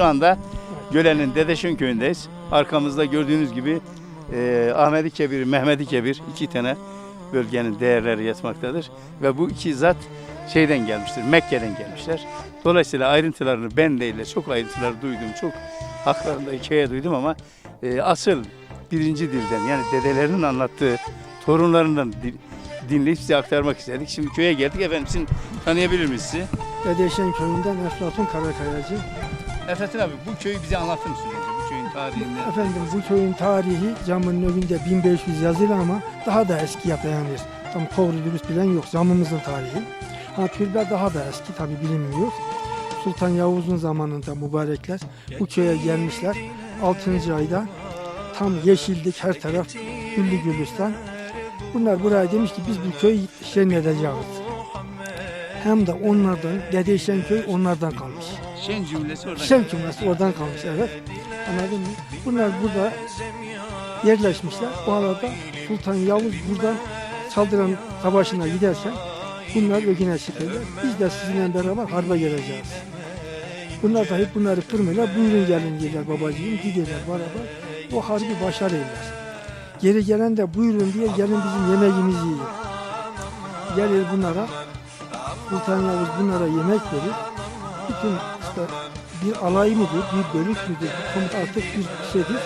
Şu anda Gölen'in Dedeşin köyündeyiz. Arkamızda gördüğünüz gibi e, Ahmedi Kebir, Mehmedi Kebir iki tane bölgenin değerleri yatmaktadır. Ve bu iki zat şeyden gelmiştir, Mekke'den gelmişler. Dolayısıyla ayrıntılarını ben değil de çok ayrıntıları duydum, çok haklarında hikaye duydum ama e, asıl birinci dilden yani dedelerinin anlattığı torunlarından di- dinleyip size aktarmak istedik. Şimdi köye geldik. Efendim sizin tanıyabilir miyiz sizi? Dedeşen köyünden Eflatun Karakayacı. Efendim abi bu köyü bize anlatır önce? Bu köyün tarihini. Efendim bu köyün tarihi camının önünde 1500 yazılı ama daha da eskiye dayanır. Tam doğru dürüst bilen yok camımızın tarihi. Ha türbe daha da eski tabi bilinmiyor. Sultan Yavuz'un zamanında mübarekler bu köye gelmişler. 6. ayda tam yeşillik her taraf güllü gülistan. Bunlar buraya demiş ki biz bu köyü şenledeceğiz. Hem de onlardan, Dedeşen köy onlardan kalmış. Şen cümlesi oradan. Şen cümlesi oradan kalmış evet. Anladın mı? Bunlar burada yerleşmişler. Bu arada Sultan Yavuz buradan saldıran savaşına giderken bunlar ögüne çıkıyorlar. Biz de sizinle beraber harba geleceğiz. Bunlar da hep bunları kırmıyorlar. Buyurun gelin diyorlar babacığım. Gidiyorlar beraber. O harbi başarıyorlar. Geri gelen de buyurun diye gelin bizim yemeğimizi yiyin. Gelir bunlara Sultan Yavuz bunlara yemek verir. Bütün işte bir alay mıdır, bir bölük müdür, bir komut artık bir şeydir.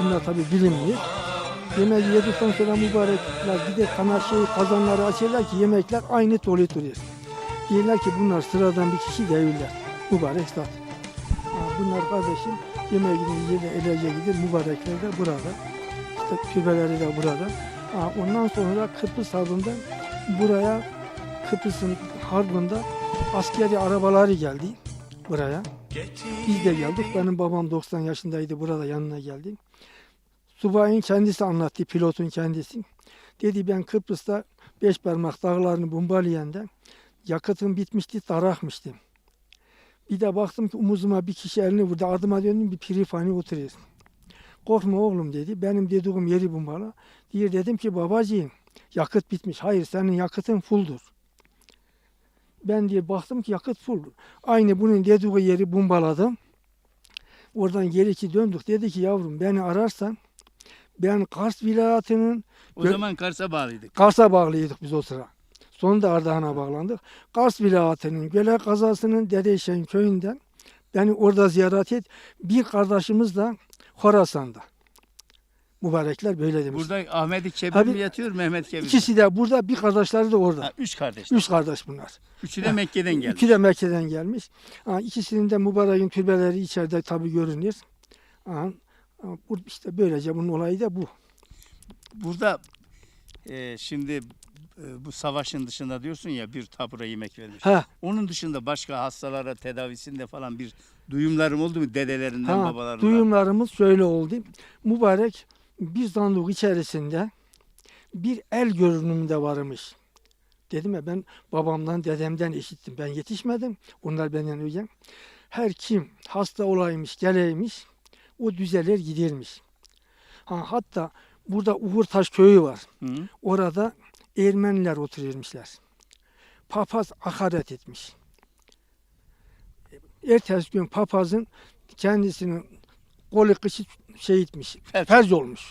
Bunlar tabi bilinmiyor. Yemeği yedikten sonra mübarekler gider kana şey kazanları açarlar ki yemekler aynı dolu duruyor. Diyorlar ki bunlar sıradan bir kişi değiller. Mübarek zat. Ha, bunlar kardeşim yemeğe gidin yere elece gider mübarekler de burada. İşte türbeleri de burada. Ha, ondan sonra Kıbrıs Harbi'nden buraya Kıbrıs'ın harbında askeri arabaları geldi buraya. Biz de geldik. Benim babam 90 yaşındaydı. Burada yanına geldim. Subayın kendisi anlattı, pilotun kendisi. Dedi ben Kıbrıs'ta beş parmak dağlarını bombalayanda yakıtım bitmişti, darakmıştım. Bir de baktım ki omuzuma bir kişi elini vurdu. Adıma döndüm bir pirifani oturuyor. Korkma oğlum dedi. Benim dediğim yeri bombala. Diye dedim ki babacığım yakıt bitmiş. Hayır senin yakıtın fulldur. Ben diye baktım ki yakıt full. Aynı bunun dediği yeri bombaladım. Oradan geri ki döndük. Dedi ki yavrum beni ararsan ben Kars vilayetinin O zaman Kars'a bağlıydık. Kars'a bağlıydık biz o sıra. Sonunda Ardahan'a bağlandık. Kars vilayetinin Göle kazasının Dedeşen köyünden beni orada ziyaret et. Bir kardeşimiz de Horasan'da. Mübarekler böyle demiş. Burada Ahmedi Kebir Abi, mi yatıyor, Mehmet Kebir mi? İkisi de burada, bir kardeşleri de orada. Ha, üç kardeş. Üç kardeş bunlar. Üçü de Mekke'den geldi. İki de Mekke'den gelmiş. Ha, ikisinin de mübarekin türbeleri içeride tabi görünür. Ha, ha, işte böylece bunun olayı da bu. Burada e, şimdi e, bu savaşın dışında diyorsun ya bir tabura yemek vermiş. Ha, Onun dışında başka hastalara tedavisinde falan bir duyumlarım oldu mu dedelerinden, ha, babalarından? duyumlarımız şöyle oldu. Mübarek bir zanduk içerisinde bir el görünümünde varmış. Dedim ya ben babamdan, dedemden işittim. Ben yetişmedim. Onlar benden önce. Her kim hasta olaymış, geleymiş, o düzelir gidermiş. Ha, hatta burada Uğurtaş köyü var. Hı? Orada Ermeniler oturuyormuşlar. Papaz hakaret etmiş. Ertesi gün papazın kendisinin kolu kışı şey etmiş, Felç. ferz olmuş.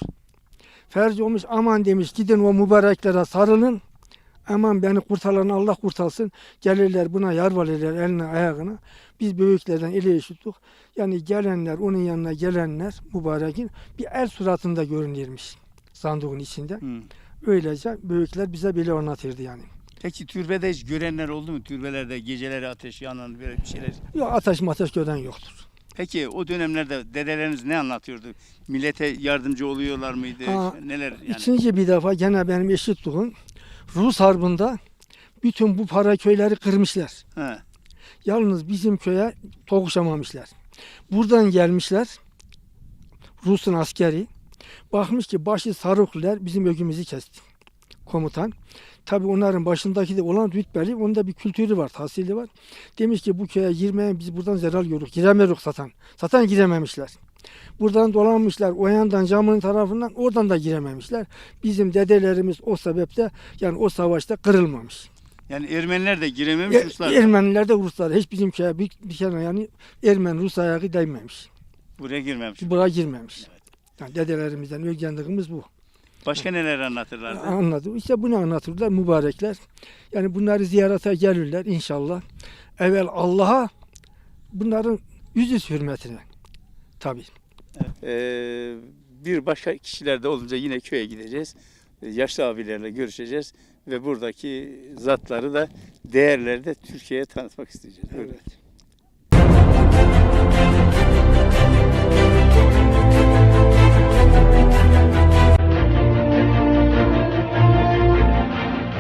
Ferz olmuş aman demiş gidin o mübareklere sarılın. Aman beni kurtaran Allah kurtarsın. Gelirler buna yarvalırlar eline ayağına. Biz büyüklerden ele işittik. Yani gelenler onun yanına gelenler mübarekin bir el suratında görünürmüş sandığın içinde. Hı. Öylece büyükler bize böyle anlatırdı yani. Peki türbede hiç görenler oldu mu? Türbelerde geceleri ateş yanan böyle bir şeyler. Yok ateş mateş gören yoktur. Peki o dönemlerde dedeleriniz ne anlatıyordu? Millete yardımcı oluyorlar mıydı? Ha, Neler yani? İkinci bir defa gene benim eşitliğim Rus harbında bütün bu para köyleri kırmışlar. Ha. Yalnız bizim köye tokuşamamışlar. Buradan gelmişler Rus'un askeri. Bakmış ki başı sarıklılar bizim ögümüzü kesti. Komutan. Tabi onların başındaki de olan rütbeli, onun da bir kültürü var, tahsili var. Demiş ki bu köye girmeyen biz buradan zarar görürük. Giremiyoruz satan. Satan girememişler. Buradan dolanmışlar o yandan camının tarafından oradan da girememişler. Bizim dedelerimiz o sebeple yani o savaşta kırılmamış. Yani Ermeniler de girememiş Er- Ruslar. Ermeniler de Ruslar. Hiç bizim şeye bir, bir kere yani Ermeni Rus ayağı değmemiş. Buraya girmemiş. Buraya girmemiş. Yani dedelerimizden öğrendiğimiz bu. Başka neler anlatırlardı? Anladım. İşte bunu anlatırlar mübarekler. Yani bunları ziyarete gelirler inşallah. Evvel Allah'a bunların yüzü hürmetine. Tabii. Ee, bir başka kişiler de olunca yine köye gideceğiz. Ee, Yaşlı abilerle görüşeceğiz ve buradaki zatları da değerleri de Türkiye'ye tanıtmak isteyeceğiz. Evet.